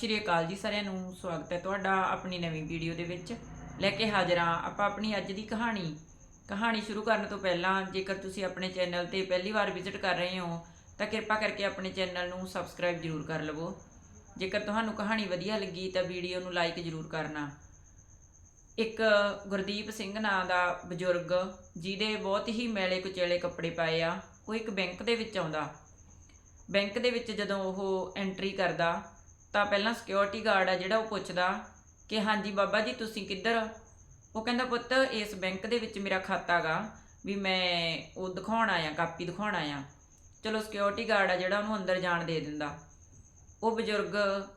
ਸ਼੍ਰੀ ਅਕਾਲ ਜੀ ਸਾਰਿਆਂ ਨੂੰ, ਸਵਾਗਤ ਹੈ ਤੁਹਾਡਾ ਆਪਣੀ ਨਵੀਂ ਵੀਡੀਓ ਦੇ ਵਿੱਚ। ਲੈ ਕੇ ਹਾਜ਼ਰ ਹਾਂ ਆਪਾਂ ਆਪਣੀ ਅੱਜ ਦੀ ਕਹਾਣੀ। ਕਹਾਣੀ ਸ਼ੁਰੂ ਕਰਨ ਤੋਂ ਪਹਿਲਾਂ ਜੇਕਰ ਤੁਸੀਂ ਆਪਣੇ ਚੈਨਲ ਤੇ ਪਹਿਲੀ ਵਾਰ ਵਿਜ਼ਿਟ ਕਰ ਰਹੇ ਹੋ, ਤਾਂ ਕਿਰਪਾ ਕਰਕੇ ਆਪਣੇ ਚੈਨਲ ਨੂੰ ਸਬਸਕ੍ਰਾਈਬ ਜ਼ਰੂਰ ਕਰ ਲਵੋ। ਜੇਕਰ ਤੁਹਾਨੂੰ ਕਹਾਣੀ ਵਧੀਆ ਲੱਗੀ, ਤਾਂ ਵੀਡੀਓ ਨੂੰ ਲਾਈਕ ਜ਼ਰੂਰ ਕਰਨਾ। ਇੱਕ ਗੁਰਦੀਪ ਸਿੰਘ ਨਾਂ ਦਾ ਬਜ਼ੁਰਗ, ਜਿਹਦੇ ਬਹੁਤ ਹੀ ਮੈਲੇ ਕੁਚੇਲੇ ਕੱਪੜੇ ਪਾਏ ਆ, ਉਹ ਇੱਕ ਬੈਂਕ ਦੇ ਵਿੱਚ ਆਉਂਦਾ। ਬੈਂਕ ਦੇ ਵਿੱਚ ਜਦੋਂ ਉਹ ਐਂਟਰੀ ਕਰਦਾ ਤਾਂ ਪਹਿਲਾਂ ਸਿਕਿਉਰਿਟੀ ਗਾਰਡ ਆ ਜਿਹੜਾ ਉਹ ਪੁੱਛਦਾ ਕਿ ਹਾਂਜੀ ਬਾਬਾ ਜੀ, ਤੁਸੀਂ ਕਿੱਧਰ ਉਹ ਕਹਿੰਦਾ, ਪੁੱਤ, ਇਸ ਬੈਂਕ ਦੇ ਵਿੱਚ ਮੇਰਾ ਖਾਤਾ ਗਾ ਵੀ ਮੈਂ ਉਹ ਦਿਖਾਉਣ ਆਇਆ, ਕਾਪੀ ਦਿਖਾਉਣ ਆਇਆ। ਚਲੋ ਸਿਕਿਉਰਿਟੀ ਗਾਰਡ ਆ ਜਿਹੜਾ ਉਹਨੂੰ ਅੰਦਰ ਜਾਣ ਦੇ ਦਿੰਦਾ। ਉਹ ਬਜ਼ੁਰਗ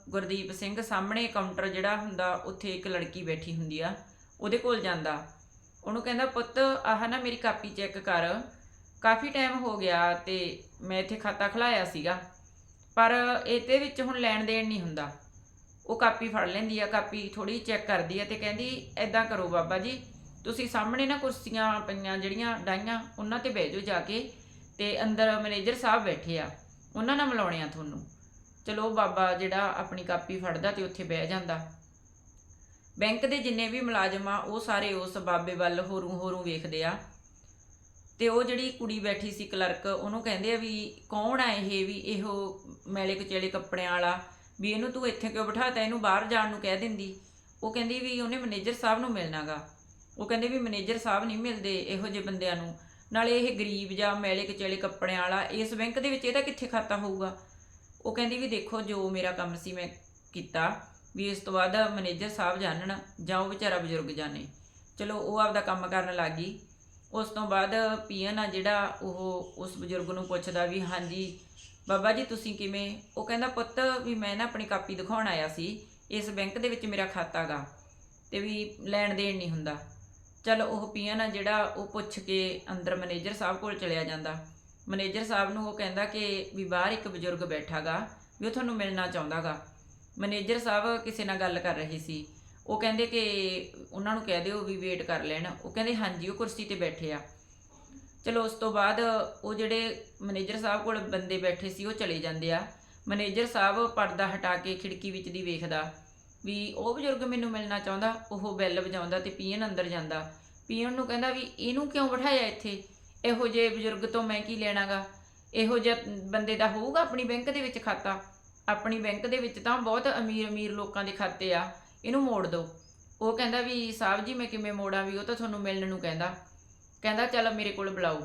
ਗੁਰਦੀਪ ਸਿੰਘ ਸਾਹਮਣੇ ਕਾਊਂਟਰ ਜਿਹੜਾ ਹੁੰਦਾ, ਉੱਥੇ ਇੱਕ ਲੜਕੀ ਬੈਠੀ ਹੁੰਦੀ ਆ, ਉਹਦੇ ਕੋਲ ਜਾਂਦਾ। ਉਹਨੂੰ ਕਹਿੰਦਾ, ਪੁੱਤ, ਆਹ ਨਾ ਮੇਰੀ ਕਾਪੀ ਚੈੱਕ ਕਰ। ਕਾਫੀ ਟਾਈਮ ਹੋ ਗਿਆ ਤੇ ਮੈਂ ਇੱਥੇ ਖਾਤਾ ਖੁਲਾਇਆ ਸੀਗਾ। ਪਰ ਇਹਦੇ ਵਿੱਚ ਹੁਣ ਲੈਣ ਦੇਣ ਨਹੀਂ ਹੁੰਦਾ। ਉਹ ਕਾਪੀ ਫੜ ਲੈਂਦੀ ਆ, ਕਾਪੀ ਥੋੜੀ ਚੈੱਕ ਕਰਦੀ ਆ ਤੇ ਕਹਿੰਦੀ ਐਦਾਂ ਕਰੋ ਬਾਬਾ ਜੀ, ਤੁਸੀਂ ਸਾਹਮਣੇ ਨਾ ਕੁਰਸੀਆਂ ਪਈਆਂ ਜਿਹੜੀਆਂ ਡਾਈਆਂ ਉਹਨਾਂ ਤੇ ਬਹਿ ਜਾਓ ਜਾ ਕੇ ਤੇ ਅੰਦਰ ਮੈਨੇਜਰ ਸਾਹਿਬ ਬੈਠੇ ਆ, ਉਹਨਾਂ ਨਾਲ ਮਿਲਾਉਣੇ ਆ ਤੁਹਾਨੂੰ। ਚਲੋ ਬਾਬਾ ਜਿਹੜਾ ਆਪਣੀ ਕਾਪੀ ਫੜਦਾ ਤੇ ਉੱਥੇ ਬਹਿ ਜਾਂਦਾ। ਬੈਂਕ ਦੇ ਜਿੰਨੇ ਵੀ ਮੁਲਾਜ਼ਮ ਆ, ਉਹ ਸਾਰੇ ਉਸ ਬਾਬੇ ਵੱਲ ਹੋਰੂ ਹੋਰੂ ਵੇਖਦੇ ਆ। ਤੇ ਉਹ ਜਿਹੜੀ ਕੁੜੀ ਬੈਠੀ ਸੀ ਕਲਰਕ, ਉਹਨੂੰ ਕਹਿੰਦੇ ਆ ਵੀ ਕੌਣ ਆ ਇਹ ਵੀ, ਇਹੋ ਮੈਲੇ ਕਚੇਲੇ ਕੱਪੜਿਆਂ ਵਾਲਾ, ਵੀ ਇਹਨੂੰ ਤੂੰ ਇੱਥੇ ਕਿਉਂ ਬਿਠਾਤਾ ਇਹਨੂੰ ਬਾਹਰ ਜਾਣ ਨੂੰ ਕਹਿ ਦਿੰਦੀ। ਉਹ ਕਹਿੰਦੀ ਵੀ ਉਹਨੇ ਮੈਨੇਜਰ ਸਾਹਿਬ ਨੂੰ ਮਿਲਣਾਗਾ। ਉਹ ਕਹਿੰਦੇ ਵੀ ਮੈਨੇਜਰ ਸਾਹਿਬ ਨਹੀਂ ਮਿਲਦੇ ਇਹੋ ਜਿਹੇ ਬੰਦਿਆਂ ਨੂੰ। ਨਾਲੇ ਇਹ ਗਰੀਬ ਜਾਂ ਮੈਲੇ ਕਚੇਲੇ ਕੱਪੜਿਆਂ ਵਾਲਾ, ਇਸ ਬੈਂਕ ਦੇ ਵਿੱਚ ਇਹਦਾ ਕਿੱਥੇ ਖਾਤਾ ਹੋਊਗਾ? ਉਹ ਕਹਿੰਦੀ ਵੀ ਦੇਖੋ, ਜੋ ਮੇਰਾ ਕੰਮ ਸੀ ਮੈਂ ਕੀਤਾ, ਵੀ ਇਸ ਤੋਂ ਬਾਅਦ ਮੈਨੇਜਰ ਸਾਹਿਬ ਜਾਣਨ ਜਾਂ ਉਹ ਵਿਚਾਰਾ ਬਜ਼ੁਰਗ ਜਾਣੇ। ਚਲੋ, ਉਹ ਆਪਦਾ ਕੰਮ ਕਰਨ ਲੱਗ ਗਈ। ਉਸ ਤੋਂ ਬਾਅਦ ਪੀਅਨ ਆ ਜਿਹੜਾ ਉਹ ਉਸ ਬਜ਼ੁਰਗ ਨੂੰ ਪੁੱਛਦਾ ਵੀ ਹਾਂਜੀ, ਬਾਬਾ ਜੀ ਤੁਸੀਂ ਕਿਵੇਂ? ਉਹ ਕਹਿੰਦਾ, ਪੁੱਤ, ਵੀ ਮੈਂ ਨਾ ਆਪਣੀ ਕਾਪੀ ਦਿਖਾਉਣ ਆਇਆ ਸੀ। ਇਸ ਬੈਂਕ ਦੇ ਵਿੱਚ ਮੇਰਾ ਖਾਤਾ ਗਾ ਤੇ ਵੀ ਲੈਣ ਦੇਣ ਨਹੀਂ ਹੁੰਦਾ। ਚਲ ਉਹ ਪੀਅਨ ਆ ਜਿਹੜਾ ਉਹ ਪੁੱਛ ਕੇ ਅੰਦਰ ਮੈਨੇਜਰ ਸਾਹਿਬ ਕੋਲ ਚਲਿਆ ਜਾਂਦਾ। ਮੈਨੇਜਰ ਸਾਹਿਬ ਨੂੰ ਉਹ ਕਹਿੰਦਾ ਕਿ ਵੀ ਬਾਹਰ ਇੱਕ ਬਜ਼ੁਰਗ ਬੈਠਾਗਾ ਵੀ ਉਹ ਤੁਹਾਨੂੰ ਮਿਲਣਾ ਚਾਹੁੰਦਾਗਾ ਮੈਨੇਜਰ ਸਾਹਿਬ ਕਿਸੇ ਨਾਲ ਗੱਲ ਕਰ ਰਹੇ ਸੀ। ਉਹ ਕਹਿੰਦੇ ਕਿ ਉਹਨਾਂ ਨੂੰ ਕਹਿ ਦਿਓ ਵੀ ਵੇਟ ਕਰ ਲੈਣ। ਉਹ ਕਹਿੰਦੇ, ਹਾਂਜੀ, ਉਹ ਕੁਰਸੀ ਤੇ ਬੈਠੇ ਆ। ਚਲੋ, ਉਸ ਤੋਂ ਬਾਅਦ ਉਹ ਜਿਹੜੇ ਮੈਨੇਜਰ ਸਾਹਿਬ ਕੋਲ ਬੰਦੇ ਬੈਠੇ ਸੀ, ਉਹ ਚਲੇ ਜਾਂਦੇ ਆ। ਮੈਨੇਜਰ ਸਾਹਿਬ ਪਰਦਾ ਹਟਾ ਕੇ ਖਿੜਕੀ ਵਿੱਚ ਦੀ ਵੇਖਦਾ ਵੀ ਉਹ ਬਜ਼ੁਰਗ ਮੈਨੂੰ ਮਿਲਣਾ ਚਾਹੁੰਦਾ, ਉਹ ਬੈਲ ਵਜਾਉਂਦਾ ਤੇ ਪੀਐਨ ਅੰਦਰ ਜਾਂਦਾ। ਪੀਐਨ ਨੂੰ ਕਹਿੰਦਾ ਵੀ ਇਹਨੂੰ ਕਿਉਂ ਬਿਠਾਇਆ ਇੱਥੇ? ਇਹੋ ਜਿਹੇ ਬਜ਼ੁਰਗ ਤੋਂ ਮੈਂ ਕੀ ਲੈਣਾਗਾ? ਇਹੋ ਜਿਹਾ ਬੰਦੇ ਦਾ ਹੋਊਗਾ ਆਪਣੀ ਬੈਂਕ ਦੇ ਵਿੱਚ ਖਾਤਾ? ਆਪਣੀ ਬੈਂਕ ਦੇ ਵਿੱਚ ਤਾਂ ਬਹੁਤ ਅਮੀਰ ਅਮੀਰ ਲੋਕਾਂ ਦੇ ਖਾਤੇ ਆ। ਇਹਨੂੰ ਮੋੜ ਦਿਓ ਉਹ ਕਹਿੰਦਾ ਵੀ ਸਾਹਿਬ ਜੀ, ਮੈਂ ਕਿਵੇਂ ਮੋੜਾਂ ਵੀ? ਉਹ ਤਾਂ ਤੁਹਾਨੂੰ ਮਿਲਣ ਨੂੰ ਕਹਿੰਦਾ। ਕਹਿੰਦਾ, ਚੱਲ ਮੇਰੇ ਕੋਲ ਬੁਲਾਓ।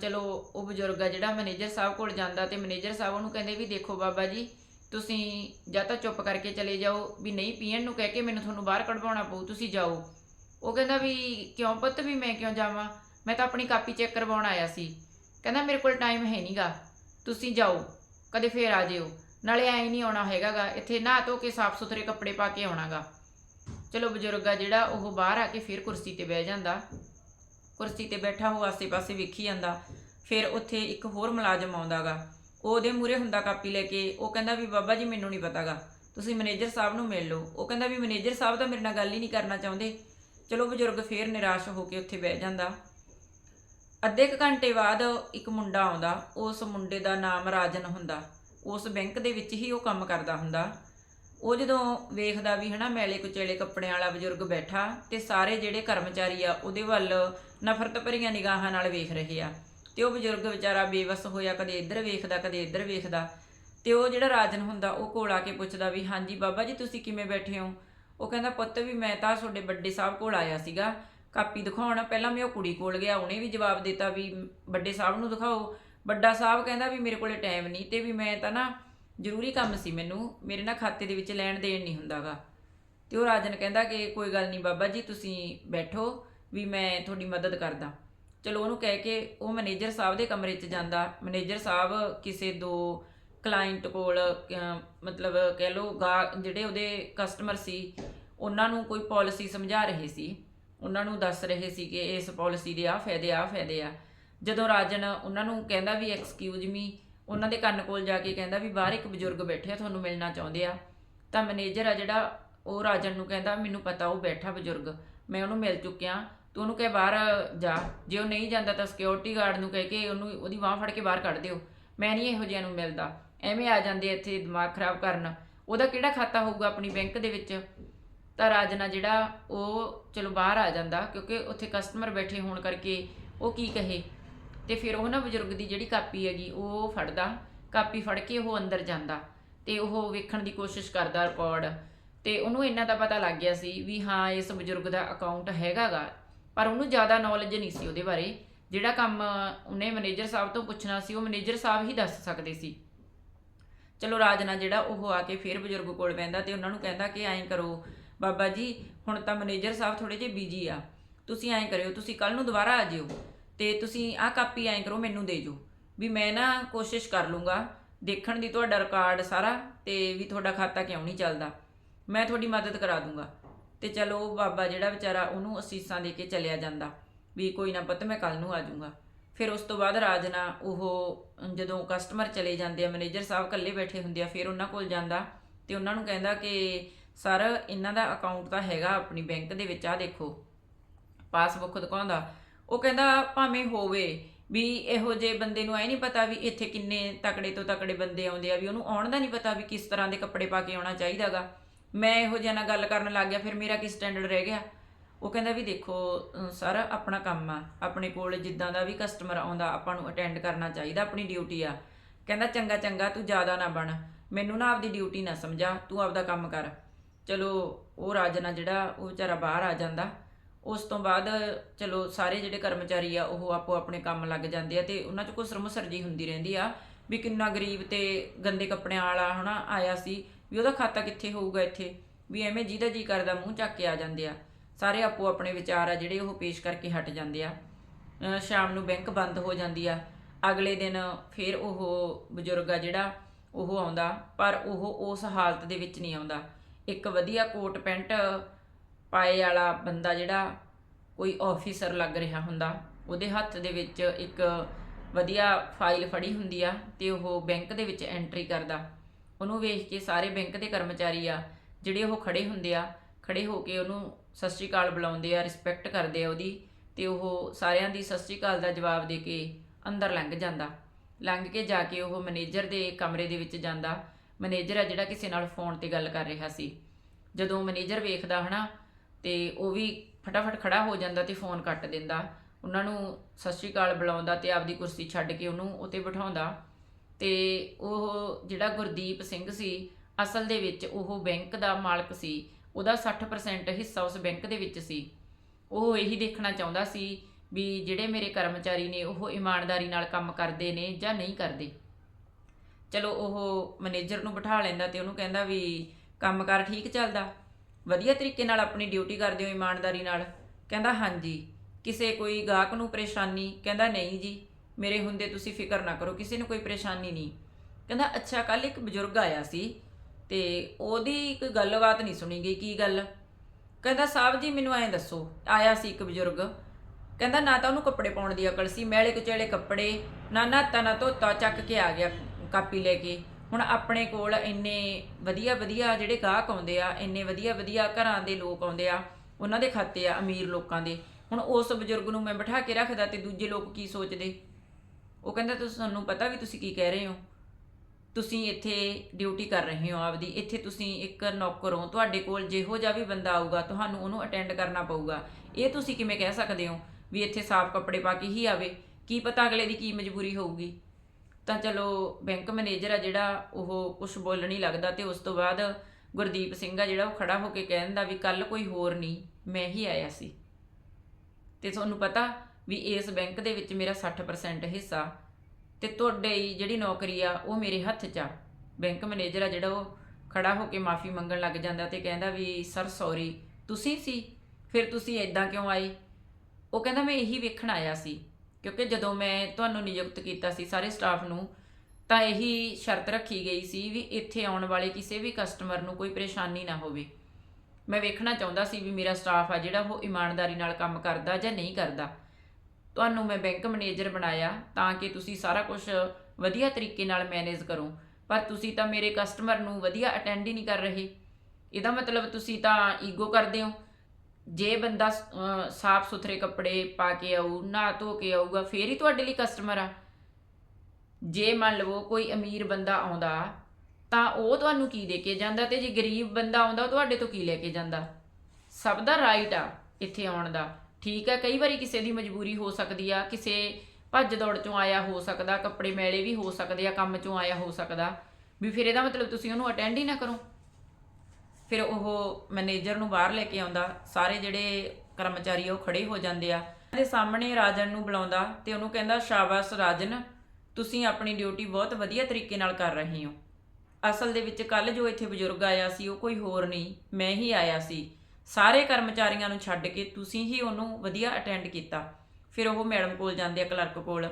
ਚਲੋ, ਉਹ ਬਜ਼ੁਰਗ ਆ ਜਿਹੜਾ ਮੈਨੇਜਰ ਸਾਹਿਬ ਕੋਲ ਜਾਂਦਾ ਤੇ ਮੈਨੇਜਰ ਸਾਹਿਬ ਉਹਨੂੰ ਕਹਿੰਦੇ ਵੀ ਦੇਖੋ ਬਾਬਾ ਜੀ, ਤੁਸੀਂ ਜਾਂ ਤਾਂ ਚੁੱਪ ਕਰਕੇ ਚਲੇ ਜਾਓ, ਵੀ ਨਹੀਂ ਪੀਣ ਨੂੰ ਕਹਿ ਕੇ ਮੈਨੂੰ ਤੁਹਾਨੂੰ ਬਾਹਰ ਕਢਵਾਉਣਾ ਪਊ, ਤੁਸੀਂ ਜਾਓ। ਉਹ ਕਹਿੰਦਾ ਵੀ ਕਿਉਂ ਪੁੱਤ, ਵੀ ਮੈਂ ਕਿਉਂ ਜਾਵਾਂ? ਮੈਂ ਤਾਂ ਆਪਣੀ ਕਾਪੀ ਚੈੱਕ ਕਰਵਾਉਣ ਆਇਆ ਸੀ। ਕਹਿੰਦਾ, ਮੇਰੇ ਕੋਲ ਟਾਈਮ ਹੈ ਨਹੀਂਗਾ ਤੁਸੀਂ ਜਾਓ, ਕਦੇ ਫੇਰ ਆ ਜਿਓ। ਨਾਲੇ ਐ ਨਹੀਂ ਆਉਣਾ ਹੈਗਾਗਾ, ਇੱਥੇ ਨਹਾ ਧੋ ਕੇ ਸਾਫ਼ ਸੁਥਰੇ ਕੱਪੜੇ ਪਾ ਕੇ ਆਉਣਾਗਾ। ਚਲੋ ਬਜ਼ੁਰਗ ਆ ਜਿਹੜਾ ਉਹ ਬਾਹਰ ਆ ਕੇ ਫਿਰ ਕੁਰਸੀ ਤੇ ਬਹਿ ਜਾਂਦਾ। ਕੁਰਸੀ ਤੇ ਬੈਠਾ ਉਹ ਆਸੇ-ਪਾਸੇ ਵੇਖੀ ਜਾਂਦਾ, ਫਿਰ ਉੱਥੇ ਇੱਕ ਹੋਰ ਮੁਲਾਜ਼ਮ ਆਉਂਦਾਗਾ। ਉਹ ਉਹਦੇ ਮੂਰੇ ਹੁੰਦਾ ਕਾਪੀ ਲੈ ਕੇ, ਉਹ ਕਹਿੰਦਾ ਵੀ ਬਾਬਾ ਜੀ ਮੈਨੂੰ ਨਹੀਂ ਪਤਾਗਾ, ਤੁਸੀਂ ਮੈਨੇਜਰ ਸਾਹਿਬ ਨੂੰ ਮਿਲ ਲਓ। ਉਹ ਕਹਿੰਦਾ ਵੀ ਮੈਨੇਜਰ ਸਾਹਿਬ ਤਾਂ ਮੇਰੇ ਨਾਲ ਗੱਲ ਹੀ ਨਹੀਂ ਕਰਨਾ ਚਾਹੁੰਦੇ। ਚਲੋ ਬਜ਼ੁਰਗ ਫੇਰ ਨਿਰਾਸ਼ ਹੋ ਕੇ ਉੱਥੇ ਬਹਿ ਜਾਂਦਾ। ਅੱਧੇ ਕੁ ਘੰਟੇ ਬਾਅਦ ਇੱਕ ਮੁੰਡਾ ਆਉਂਦਾ, ਉਸ ਮੁੰਡੇ ਦਾ ਨਾਮ ਰਾਜਨ ਹੁੰਦਾ। ਉਸ ਬੈਂਕ ਦੇ ਵਿੱਚ ਹੀ ਉਹ ਕੰਮ ਕਰਦਾ ਹੁੰਦਾ। ਉਹ ਜਦੋਂ ਵੇਖਦਾ ਵੀ ਹਨਾ ਮੈਲੇ ਕੁਚੇਲੇ ਕੱਪੜਿਆਂ ਵਾਲਾ ਬਜ਼ੁਰਗ ਬੈਠਾ ਤੇ ਸਾਰੇ ਜਿਹੜੇ ਕਰਮਚਾਰੀ ਆ ਉਹਦੇ ਵੱਲ ਨਫ਼ਰਤ ਭਰੀਆਂ ਨਿਗਾਹਾਂ ਨਾਲ ਵੇਖ ਰਹੇ ਆ। ਤੇ ਉਹ ਬਜ਼ੁਰਗ ਵਿਚਾਰਾ ਬੇਵਸ ਹੋਇਆ, ਕਦੇ ਇੱਧਰ ਵੇਖਦਾ, ਕਦੇ ਇੱਧਰ ਵੇਖਦਾ। ਤੇ ਉਹ ਜਿਹੜਾ ਰਾਜਨ ਹੁੰਦਾ, ਉਹ ਕੋਲ ਆ ਕੇ ਪੁੱਛਦਾ ਵੀ ਹਾਂਜੀ ਬਾਬਾ ਜੀ, ਤੁਸੀਂ ਕਿਵੇਂ ਬੈਠੇ ਹੋ? ਉਹ ਕਹਿੰਦਾ, ਪੁੱਤ ਵੀ ਮੈਂ ਤਾਂ ਤੁਹਾਡੇ ਵੱਡੇ ਸਾਹਿਬ ਕੋਲ ਆਇਆ ਸੀਗਾ। ਕਾਪੀ ਦਿਖਾਉਣ, ਪਹਿਲਾਂ ਮੈਂ ਉਹ ਕੁੜੀ ਕੋਲ ਗਿਆ, ਉਹਨੇ ਵੀ ਜਵਾਬ ਦਿੱਤਾ ਵੀ ਵੱਡੇ ਸਾਹਿਬ ਨੂੰ ਦਿਖਾਓ। ਵੱਡਾ ਸਾਹਿਬ ਕਹਿੰਦਾ ਵੀ ਮੇਰੇ ਕੋਲੇ ਟਾਈਮ ਨਹੀਂ ਤੇ ਵੀ ਮੈਂ ਤਾਂ ਨਾ ਜ਼ਰੂਰੀ ਕੰਮ ਸੀ ਮੈਨੂੰ, ਮੇਰੇ ਨਾਲ ਖਾਤੇ ਦੇ ਵਿੱਚ ਲੈਣ ਦੇਣ ਨਹੀਂ ਹੁੰਦਾਗਾ। ਤੇ ਉਹ ਰਾਜਨ ਕਹਿੰਦਾ ਕਿ ਕੋਈ ਗੱਲ ਨਹੀਂ ਬਾਬਾ ਜੀ, ਤੁਸੀਂ ਬੈਠੋ ਵੀ ਮੈਂ ਤੁਹਾਡੀ ਮਦਦ ਕਰਦਾ। ਚਲੋ ਉਹਨੂੰ ਕਹਿ ਕੇ ਉਹ ਮੈਨੇਜਰ ਸਾਹਿਬ ਦੇ ਕਮਰੇ 'ਚ ਜਾਂਦਾ। ਮੈਨੇਜਰ ਸਾਹਿਬ ਕਿਸੇ ਦੋ ਕਲਾਇੰਟ ਕੋਲ ਮਤਲਬ ਕਹਿ ਲਓ ਗਾ, ਜਿਹੜੇ ਉਹਦੇ ਕਸਟਮਰ ਸੀ, ਉਹਨਾਂ ਨੂੰ ਕੋਈ ਪਾਲਿਸੀ ਸਮਝਾ ਰਹੇ ਸੀ। ਉਹਨਾਂ ਨੂੰ ਦੱਸ ਰਹੇ ਸੀ ਕਿ ਇਸ ਪਾਲਿਸੀ ਦੇ ਆ ਫਾਇਦੇ ਆ ਫਾਇਦੇ ਆ। ਜਦੋਂ ਰਾਜਨ ਉਹਨਾਂ ਨੂੰ ਕਹਿੰਦਾ ਵੀ ਐਕਸਕਿਊਜ਼ ਮੀ ਉਹਨਾਂ ਦੇ ਕੰਨ ਕੋਲ ਜਾ ਕੇ ਕਹਿੰਦਾ ਵੀ ਬਾਹਰ ਇੱਕ ਬਜ਼ੁਰਗ ਬੈਠੇ ਆ, ਤੁਹਾਨੂੰ ਮਿਲਣਾ ਚਾਹੁੰਦੇ ਆ। ਤਾਂ ਮੈਨੇਜਰ ਆ ਜਿਹੜਾ, ਉਹ ਰਾਜਨ ਨੂੰ ਕਹਿੰਦਾ, ਮੈਨੂੰ ਪਤਾ, ਉਹ ਬੈਠਾ ਬਜ਼ੁਰਗ, ਮੈਂ ਉਹਨੂੰ ਮਿਲ ਚੁੱਕਿਆ। ਤੂੰ ਉਹਨੂੰ ਕਹਿ, ਬਾਹਰ ਜਾ, ਜੇ ਉਹ ਨਹੀਂ ਜਾਂਦਾ ਤਾਂ ਸਿਕਿਉਰਿਟੀ ਗਾਰਡ ਨੂੰ ਕਹਿ ਕੇ ਉਹਨੂੰ, ਉਹਦੀ ਬਾਹ ਫੜ ਕੇ ਬਾਹਰ ਕੱਢ ਦਿਓ। ਮੈਂ ਨਹੀਂ ਇਹੋ ਜਿਹਿਆਂ ਨੂੰ ਮਿਲਦਾ। ਐਵੇਂ ਆ ਜਾਂਦੇ ਇੱਥੇ, ਦਿਮਾਗ ਖਰਾਬ ਕਰਨ। ਉਹਦਾ ਕਿਹੜਾ ਖਾਤਾ ਹੋਊਗਾ ਆਪਣੀ ਬੈਂਕ ਦੇ ਵਿੱਚ? ਤਾਂ ਰਾਜਨਾ ਜਿਹੜਾ, ਉਹ ਚਲੋ ਬਾਹਰ ਆ ਜਾਂਦਾ, ਕਿਉਂਕਿ ਉੱਥੇ ਕਸਟਮਰ ਬੈਠੇ ਹੋਣ ਕਰਕੇ ਉਹ ਕੀ ਕਹੇ? ਤੇ ਫਿਰ ਉਹ ਨਾ ਬਜ਼ੁਰਗ ਦੀ ਜਿਹੜੀ ਕਾਪੀ ਹੈਗੀ, ਉਹ ਫੜਦਾ, ਕਾਪੀ ਫੜ ਕੇ ਉਹ ਅੰਦਰ ਜਾਂਦਾ ਤੇ ਉਹ ਵੇਖਣ ਦੀ ਕੋਸ਼ਿਸ਼ ਕਰਦਾ ਰਿਕਾਰਡ ਤੇ ਉਹਨੂੰ ਇੰਨਾ ਤਾਂ ਪਤਾ ਲੱਗ ਗਿਆ ਸੀ ਵੀ ਹਾਂ, ਇਸ ਬਜ਼ੁਰਗ ਦਾ ਅਕਾਊਂਟ ਹੈਗਾਗਾ, ਪਰ ਉਹਨੂੰ ਜ਼ਿਆਦਾ ਨੌਲੇਜ ਨਹੀਂ ਸੀ ਉਹਦੇ ਬਾਰੇ। ਜਿਹੜਾ ਕੰਮ ਉਹਨੇ ਮੈਨੇਜਰ ਸਾਹਿਬ ਤੋਂ ਪੁੱਛਣਾ ਸੀ, ਉਹ ਮੈਨੇਜਰ ਸਾਹਿਬ ਹੀ ਦੱਸ ਸਕਦੇ ਸੀ। ਚਲੋ ਰਾਜਨਾ ਜਿਹੜਾ ਉਹ ਆ ਕੇ ਫਿਰ ਬਜ਼ੁਰਗ ਕੋਲ ਬੈੰਦਾ ਤੇ ਉਹਨਾਂ ਨੂੰ ਕਹਿੰਦਾ ਕਿ ਐਂ ਕਰੋ, ਬਾਬਾ ਜੀ, ਹੁਣ ਤਾਂ ਮੈਨੇਜਰ ਸਾਹਿਬ ਥੋੜੇ ਜਿਹੇ ਬਿਜ਼ੀ ਆ। ਤੁਸੀਂ ਐਂ ਕਰਿਓ, ਤੁਸੀਂ ਕੱਲ ਨੂੰ ਦੁਬਾਰਾ ਆ ਜਿਓ। ਤੇ ਤੁਸੀਂ ਆਹ ਕਾਪੀ ਐਂ ਕਰੋ, ਮੈਨੂੰ ਦੇ ਜੋ ਵੀ ਮੈਂ ਨਾ ਕੋਸ਼ਿਸ਼ ਕਰ ਲੂੰਗਾ, ਦੇਖਣ ਦੀ ਤੁਹਾਡਾ ਰਿਕਾਰਡ ਸਾਰਾ ਤੇ ਵੀ ਤੁਹਾਡਾ ਖਾਤਾ ਕਿਉਂ ਨਹੀਂ ਚੱਲਦਾ। ਮੈਂ ਤੁਹਾਡੀ ਮਦਦ ਕਰਾ ਦੂੰਗਾ। ਤੇ ਚਲੋ ਉਹ ਬਾਬਾ ਜਿਹੜਾ ਵਿਚਾਰਾ ਉਹਨੂੰ ਅਸੀਸਾਂ ਦੇ ਕੇ ਚਲਿਆ ਜਾਂਦਾ, ਵੀ ਕੋਈ ਨਾ ਪੁੱਤ, ਮੈਂ ਕੱਲ ਨੂੰ ਆ ਜਾਊਂਗਾ। ਫਿਰ ਉਸ ਤੋਂ ਬਾਅਦ ਰਾਜਨਾ ਉਹ ਜਦੋਂ ਕਸਟਮਰ ਚਲੇ ਜਾਂਦੇ ਆ ਮੈਨੇਜਰ ਸਾਹਿਬ ਇਕੱਲੇ ਬੈਠੇ ਹੁੰਦੇ ਆ, ਫਿਰ ਉਹਨਾਂ ਕੋਲ ਜਾਂਦਾ ਤੇ ਉਹਨਾਂ ਨੂੰ ਕਹਿੰਦਾ ਕਿ, ਸਰ, ਇਹਨਾਂ ਦਾ ਅਕਾਊਂਟ ਤਾਂ ਹੈਗਾ ਆਪਣੀ ਬੈਂਕ ਦੇ ਵਿੱਚ ਆ ਦੇਖੋ। ਪਾਸਬੁੱਕ ਦਿਖਾਉਂਦਾ। ਉਹ ਕਹਿੰਦਾ ਭਾਵੇਂ ਹੋਵੇ ਵੀ ਇਹੋ ਜਿਹੇ ਬੰਦੇ ਨੂੰ ਐ ਨਹੀਂ ਪਤਾ ਵੀ ਇੱਥੇ ਕਿੰਨੇ ਤਕੜੇ ਤੋਂ ਤਕੜੇ ਬੰਦੇ ਆਉਂਦੇ ਆ, ਵੀ ਉਹਨੂੰ ਆਉਣ ਦਾ ਨਹੀਂ ਪਤਾ ਵੀ ਕਿਸ ਤਰ੍ਹਾਂ ਦੇ ਕੱਪੜੇ ਪਾ ਕੇ ਆਉਣਾ ਚਾਹੀਦਾਗਾ। ਮੈਂ ਇਹੋ ਜਿਹਾ ਨਾਲ ਗੱਲ ਕਰਨ ਲੱਗ ਗਿਆ, ਫਿਰ ਮੇਰਾ ਕੀ ਸਟੈਂਡਰਡ ਰਹਿ ਗਿਆ? ਉਹ ਕਹਿੰਦਾ ਵੀ ਦੇਖੋ ਸਰ ਆਪਣਾ ਕੰਮ ਆ, ਆਪਣੇ ਕੋਲ ਜਿੱਦਾਂ ਦਾ ਵੀ ਕਸਟਮਰ ਆਉਂਦਾ, ਆਪਾਂ ਨੂੰ ਅਟੈਂਡ ਕਰਨਾ ਚਾਹੀਦਾ, ਆਪਣੀ ਡਿਊਟੀ ਆ। ਕਹਿੰਦਾ ਚੰਗਾ ਚੰਗਾ, ਤੂੰ ਜ਼ਿਆਦਾ ਨਾ ਬਣ, ਮੈਨੂੰ ਨਾ ਆਪਦੀ ਡਿਊਟੀ ਨਾ ਸਮਝਾ, ਤੂੰ ਆਪਦਾ ਕੰਮ ਕਰ। ਚਲੋ, ਉਹ ਰਾਜਨਾ ਜਿਹੜਾ, ਉਹ ਵਿਚਾਰਾ ਬਾਹਰ ਆ ਜਾਂਦਾ। ਉਸ ਤੋਂ ਬਾਅਦ ਚਲੋ ਸਾਰੇ ਜਿਹੜੇ ਕਰਮਚਾਰੀ ਆ, ਉਹ ਆਪੋ ਆਪਣੇ ਕੰਮ ਲੱਗ ਜਾਂਦੇ ਆ ਤੇ ਉਹਨਾਂ 'ਚ ਕੋਈ ਸਰਮਸਰ ਹੁੰਦੀ ਰਹਿੰਦੀ ਆ ਵੀ ਕਿੰਨਾ ਗਰੀਬ ਤੇ ਗੰਦੇ ਕੱਪੜਿਆਂ ਵਾਲਾ ਹਨਾ ਆਇਆ ਸੀ, ਵੀ ਉਹਦਾ ਖਾਤਾ ਕਿੱਥੇ ਹੋਊਗਾ ਇੱਥੇ? ਵੀ ਐਵੇਂ ਜਿਹਦਾ ਜੀ ਕਰਦਾ ਮੂੰਹ ਚੱਕ ਕੇ ਆ ਜਾਂਦੇ ਆ। ਸਾਰੇ ਆਪੋ ਆਪਣੇ ਵਿਚਾਰ ਆ ਜਿਹੜੇ ਉਹ ਪੇਸ਼ ਕਰਕੇ ਹਟ ਜਾਂਦੇ ਆ। ਸ਼ਾਮ ਨੂੰ ਬੈਂਕ ਬੰਦ ਹੋ ਜਾਂਦੀ ਆ, ਅਗਲੇ ਦਿਨ ਫਿਰ ਉਹ ਬਜ਼ੁਰਗ ਆ ਜਿਹੜਾ, ਉਹ ਆਉਂਦਾ, ਪਰ ਉਹ ਉਸ ਹਾਲਤ ਦੇ ਵਿੱਚ ਨਹੀਂ ਆਉਂਦਾ। ਇੱਕ ਵਧੀਆ ਕੋਟ ਪੈਂਟ ਪਾਏ ਵਾਲਾ ਬੰਦਾ ਜਿਹੜਾ ਕੋਈ ਆਫੀਸਰ ਲੱਗ ਰਿਹਾ ਹੁੰਦਾ, ਉਹਦੇ ਹੱਥ ਦੇ ਵਿੱਚ ਇੱਕ ਵਧੀਆ ਫਾਈਲ ਫੜੀ ਹੁੰਦੀ ਆ ਤੇ ਉਹ ਬੈਂਕ ਦੇ ਵਿੱਚ ਐਂਟਰੀ ਕਰਦਾ। ਉਹਨੂੰ ਵੇਖ ਕੇ ਸਾਰੇ ਬੈਂਕ ਦੇ ਕਰਮਚਾਰੀ ਆ, ਜਿਹੜੇ ਉਹ ਖੜੇ ਹੁੰਦੇ ਆ, ਖੜੇ ਹੋ ਕੇ ਉਹਨੂੰ ਸਤਿ ਸ਼੍ਰੀ ਅਕਾਲ ਬੁਲਾਉਂਦੇ ਆ ਰਿਸਪੈਕਟ ਕਰਦੇ ਆ ਉਹਦੀ ਤੇ ਉਹ ਸਾਰਿਆਂ ਦੀ ਸਤਿ ਸ਼੍ਰੀ ਅਕਾਲ ਦਾ ਜਵਾਬ ਦੇ ਕੇ ਅੰਦਰ ਲੰਘ ਜਾਂਦਾ। ਲੰਘ ਕੇ ਜਾ ਕੇ ਉਹ ਮੈਨੇਜਰ ਦੇ ਕਮਰੇ ਦੇ ਵਿੱਚ ਜਾਂਦਾ। ਮੈਨੇਜਰ ਆ ਜਿਹੜਾ ਕਿਸੇ ਨਾਲ ਫੋਨ ਤੇ ਗੱਲ ਕਰ ਰਿਹਾ ਸੀ। ਜਦੋਂ ਮੈਨੇਜਰ ਵੇਖਦਾ ਹਨਾ ਤੇ ਉਹ ਵੀ ਫਟਾਫਟ ਖੜਾ ਹੋ ਜਾਂਦਾ ਤੇ ਫੋਨ ਕੱਟ ਦਿੰਦਾ। ਉਹਨਾਂ ਨੂੰ ਸਤਿ ਸ਼੍ਰੀ ਅਕਾਲ ਬੁਲਾਉਂਦਾ ਤੇ ਆਪਦੀ ਕੁਰਸੀ ਛੱਡ ਕੇ ਉਹਨੂੰ ਉੱਤੇ ਬਿਠਾਉਂਦਾ। ਤੇ ਉਹ ਜਿਹੜਾ ਗੁਰਦੀਪ ਸਿੰਘ ਸੀ, ਅਸਲ ਦੇ ਵਿੱਚ ਉਹ ਬੈਂਕ ਦਾ ਮਾਲਕ ਸੀ। ਉਹਦਾ 60% ਹਿੱਸਾ ਉਸ ਬੈਂਕ ਦੇ ਵਿੱਚ ਸੀ। ਉਹ ਇਹੀ ਦੇਖਣਾ ਚਾਹੁੰਦਾ ਸੀ ਵੀ ਜਿਹੜੇ ਮੇਰੇ ਕਰਮਚਾਰੀ ਨੇ ਉਹ ਇਮਾਨਦਾਰੀ ਨਾਲ ਕੰਮ ਕਰਦੇ ਨੇ ਜਾਂ ਨਹੀਂ ਕਰਦੇ। ਚਲੋ ਉਹ ਮੈਨੇਜਰ ਨੂੰ ਬਿਠਾ ਲੈਂਦਾ ਤੇ ਉਹਨੂੰ ਕਹਿੰਦਾ ਵੀ ਕੰਮਕਾਰ ਠੀਕ ਚੱਲਦਾ? ਵਧੀਆ ਤਰੀਕੇ ਨਾਲ ਆਪਣੀ ਡਿਊਟੀ ਕਰਦੇ ਹੋ ਇਮਾਨਦਾਰੀ ਨਾਲ? ਕਹਿੰਦਾ, ਹਾਂਜੀ। ਕਿਸੇ ਕੋਈ ਗਾਹਕ ਨੂੰ ਪਰੇਸ਼ਾਨੀ? ਕਹਿੰਦਾ, ਨਹੀਂ ਜੀ, ਮੇਰੇ ਹੁੰਦੇ ਤੁਸੀਂ ਫਿਕਰ ਨਾ ਕਰੋ, ਕਿਸੇ ਨੂੰ ਕੋਈ ਪਰੇਸ਼ਾਨੀ ਨਹੀਂ। ਕਹਿੰਦਾ, ਅੱਛਾ, ਕੱਲ ਇੱਕ ਬਜ਼ੁਰਗ ਆਇਆ ਸੀ ਤੇ ਉਹਦੀ ਕੋਈ ਗੱਲਬਾਤ ਨਹੀਂ ਸੁਣੀ ਗਈ, ਕੀ ਗੱਲ? ਕਹਿੰਦਾ, ਸਾਹਿਬ ਜੀ, ਮੈਨੂੰ ਐਂ ਦੱਸੋ, ਆਇਆ ਸੀ ਇੱਕ ਬਜ਼ੁਰਗ। ਕਹਿੰਦਾ, ਨਾ ਤਾਂ ਉਹਨੂੰ ਕੱਪੜੇ ਪਾਉਣ ਦੀ ਅਕਲ ਸੀ, ਮੈਲੇ ਕੁਚੇਲੇ ਕੱਪੜੇ, ਨਾ ਨਾਤਾ, ਨਾ ਧੋਤਾ, ਚੱਕ ਕੇ ਆ ਗਿਆ ਕਾਪੀ ਲੈ ਕੇ। ਹੁਣ ਆਪਣੇ ਕੋਲ ਇੰਨੇ ਵਧੀਆ ਵਧੀਆ ਜਿਹੜੇ ਗਾਹਕ ਆਉਂਦੇ ਆ, ਇੰਨੇ ਵਧੀਆ ਵਧੀਆ ਘਰਾਂ ਦੇ ਲੋਕ ਆਉਂਦੇ ਆ, ਉਹਨਾਂ ਦੇ ਖਾਤੇ ਆ ਅਮੀਰ ਲੋਕਾਂ ਦੇ। ਹੁਣ ਉਸ ਬਜ਼ੁਰਗ ਨੂੰ ਮੈਂ ਬਿਠਾ ਕੇ ਰੱਖਦਾ ਤੇ ਦੂਜੇ ਲੋਕ ਕੀ ਸੋਚਦੇ? ਉਹ ਕਹਿੰਦਾ, ਤੁਸੀਂ ਤੁਹਾਨੂੰ ਪਤਾ ਵੀ ਤੁਸੀਂ ਕੀ ਕਹਿ ਰਹੇ ਹੋ? ਤੁਸੀਂ ਇੱਥੇ ਡਿਊਟੀ ਕਰ ਰਹੇ ਹੋ ਆਪਦੀ। ਇੱਥੇ ਤੁਸੀਂ ਇੱਕ ਨੌਕਰ ਹੋ। ਤੁਹਾਡੇ ਕੋਲ ਜਿਹੋ ਜਿਹਾ ਵੀ ਬੰਦਾ ਆਊਗਾ, ਤੁਹਾਨੂੰ ਉਹਨੂੰ ਅਟੈਂਡ ਕਰਨਾ ਪਊਗਾ। ਇਹ ਤੁਸੀਂ ਕਿਵੇਂ ਕਹਿ ਸਕਦੇ ਹੋ ਵੀ ਇੱਥੇ ਸਾਫ਼ ਕੱਪੜੇ ਪਾ ਕੇ ਹੀ ਆਵੇ? ਕੀ ਪਤਾ ਅਗਲੇ ਦੀ ਕੀ ਮਜਬੂਰੀ ਹੋਊਗੀ? ਤਾਂ ਚਲੋ ਬੈਂਕ ਮੈਨੇਜਰ ਆ ਜਿਹੜਾ ਉਹ ਕੁਝ ਬੋਲਣ ਹੀ ਲੱਗਦਾ ਤੇ ਉਸ ਤੋਂ ਬਾਅਦ ਗੁਰਦੀਪ ਸਿੰਘ ਆ ਜਿਹੜਾ ਉਹ ਖੜਾ ਹੋ ਕੇ ਕਹਿੰਦਾ ਵੀ ਕੱਲ ਕੋਈ ਹੋਰ ਨਹੀਂ, ਮੈਂ ਹੀ ਆਇਆ ਸੀ। ਤੇ ਤੁਹਾਨੂੰ ਪਤਾ ਵੀ ਇਸ ਬੈਂਕ ਦੇ ਵਿੱਚ ਮੇਰਾ 60% ਹਿੱਸਾ ਤੇ ਤੁਹਾਡੇ ਜਿਹੜੀ ਨੌਕਰੀ ਆ ਉਹ ਮੇਰੇ ਹੱਥ 'ਚ ਆ। ਬੈਂਕ ਮੈਨੇਜਰ ਆ ਜਿਹੜਾ ਉਹ ਖੜਾ ਹੋ ਕੇ ਮਾਫੀ ਮੰਗਣ ਲੱਗ ਜਾਂਦਾ ਤੇ ਕਹਿੰਦਾ ਵੀ, ਸਰ ਸੌਰੀ ਤੁਸੀਂ ਸੀ, ਫਿਰ ਤੁਸੀਂ ਇਦਾਂ ਕਿਉਂ ਆਏ? ਉਹ ਕਹਿੰਦਾ, ਮੈਂ ਇਹੀ ਵੇਖਣ ਆਇਆ ਸੀ ਕਿਉਂਕਿ ਜਦੋਂ ਮੈਂ ਤੁਹਾਨੂੰ ਨਿਯੁਕਤ ਕੀਤਾ ਸੀ ਸਾਰੇ ਸਟਾਫ ਨੂੰ, ਤਾਂ ਇਹੀ ਸ਼ਰਤ ਰੱਖੀ ਗਈ ਸੀ ਵੀ ਇੱਥੇ ਆਉਣ ਵਾਲੇ ਕਿਸੇ ਵੀ ਕਸਟਮਰ ਨੂੰ ਕੋਈ ਪਰੇਸ਼ਾਨੀ ਨਾ ਹੋਵੇ। ਮੈਂ ਵੇਖਣਾ ਚਾਹੁੰਦਾ ਸੀ ਵੀ ਮੇਰਾ ਸਟਾਫ ਆ ਜਿਹੜਾ ਉਹ ਇਮਾਨਦਾਰੀ ਨਾਲ ਕੰਮ ਕਰਦਾ ਜਾਂ ਨਹੀਂ ਕਰਦਾ। ਤੁਹਾਨੂੰ ਮੈਂ ਬੈਂਕ ਮੈਨੇਜਰ ਬਣਾਇਆ ਤਾਂ ਕਿ ਤੁਸੀਂ ਸਾਰਾ ਕੁਝ ਵਧੀਆ ਤਰੀਕੇ ਨਾਲ ਮੈਨੇਜ ਕਰੋ, ਪਰ ਤੁਸੀਂ ਤਾਂ ਮੇਰੇ ਕਸਟਮਰ ਨੂੰ ਵਧੀਆ ਅਟੈਂਡ ਹੀ ਨਹੀਂ ਕਰ ਰਹੇ। ਇਹਦਾ ਮਤਲਬ ਤੁਸੀਂ ਤਾਂ ਈਗੋ ਕਰਦੇ ਹੋ। ਜੇ ਬੰਦਾ ਸਾਫ਼ ਸੁਥਰੇ ਕੱਪੜੇ ਪਾ ਕੇ ਆਊ, ਨਹਾ ਧੋ ਕੇ ਆਊਗਾ, ਫੇਰ ਹੀ ਤੁਹਾਡੇ ਲਈ ਕਸਟਮਰ ਆ। ਜੇ ਮੰਨ ਲਵੋ ਕੋਈ ਅਮੀਰ ਬੰਦਾ ਆਉਂਦਾ, ਤਾਂ ਉਹ ਤੁਹਾਨੂੰ ਕੀ ਦੇ ਕੇ ਜਾਂਦਾ ਤੇ ਜੇ ਗਰੀਬ ਬੰਦਾ ਆਉਂਦਾ, ਉਹ ਤੁਹਾਡੇ ਤੋਂ ਕੀ ਲੈ ਕੇ ਜਾਂਦਾ? ਸਭ ਦਾ ਰਾਈਟ ਆ ਇੱਥੇ ਆਉਣ ਦਾ। ਠੀਕ ਆ, ਕਈ ਵਾਰੀ ਕਿਸੇ ਦੀ ਮਜਬੂਰੀ ਹੋ ਸਕਦੀ ਆ, ਕਿਸੇ ਭੱਜ ਦੌੜ ਚੋਂ ਆਇਆ ਹੋ ਸਕਦਾ ਕੱਪੜੇ ਮੈਲੇ ਵੀ ਹੋ ਸਕਦੇ ਆ, ਕੰਮ ਚੋਂ ਆਇਆ ਹੋ ਸਕਦਾ। ਵੀ ਫਿਰ ਇਹਦਾ ਮਤਲਬ ਤੁਸੀਂ ਉਹਨੂੰ ਅਟੈਂਡ ਹੀ ਨਾ ਕਰੋ। ਫਿਰ ਉਹ ਮੈਨੇਜਰ ਨੂੰ ਬਾਹਰ ਲੈ ਕੇ ਆਉਂਦਾ। ਸਾਰੇ ਜਿਹੜੇ ਕਰਮਚਾਰੀ ਆ, ਉਹ ਖੜੇ ਹੋ ਜਾਂਦੇ ਆ। ਦੇ ਸਾਹਮਣੇ ਰਾਜਨ ਨੂੰ ਬੁਲਾਉਂਦਾ ਤੇ ਉਹਨੂੰ ਕਹਿੰਦਾ, ਸ਼ਾਬਾਸ਼ ਰਾਜਨ, ਤੁਸੀਂ ਆਪਣੀ ਡਿਊਟੀ ਬਹੁਤ ਵਧੀਆ ਤਰੀਕੇ ਨਾਲ ਕਰ ਰਹੇ ਹੋ। ਅਸਲ ਦੇ ਵਿੱਚ ਕੱਲ ਜੋ ਇੱਥੇ ਬਜ਼ੁਰਗ ਆਇਆ ਸੀ, ਉਹ ਕੋਈ ਹੋਰ ਨਹੀਂ, ਮੈਂ ਹੀ ਆਇਆ ਸੀ। ਸਾਰੇ ਕਰਮਚਾਰੀਆਂ ਨੂੰ ਛੱਡ ਕੇ ਤੁਸੀਂ ਹੀ ਉਹਨੂੰ ਵਧੀਆ ਅਟੈਂਡ ਕੀਤਾ। ਫਿਰ ਉਹ ਮੈਡਮ ਕੋਲ ਜਾਂਦੇ ਆ, ਕਲਰਕ ਕੋਲ,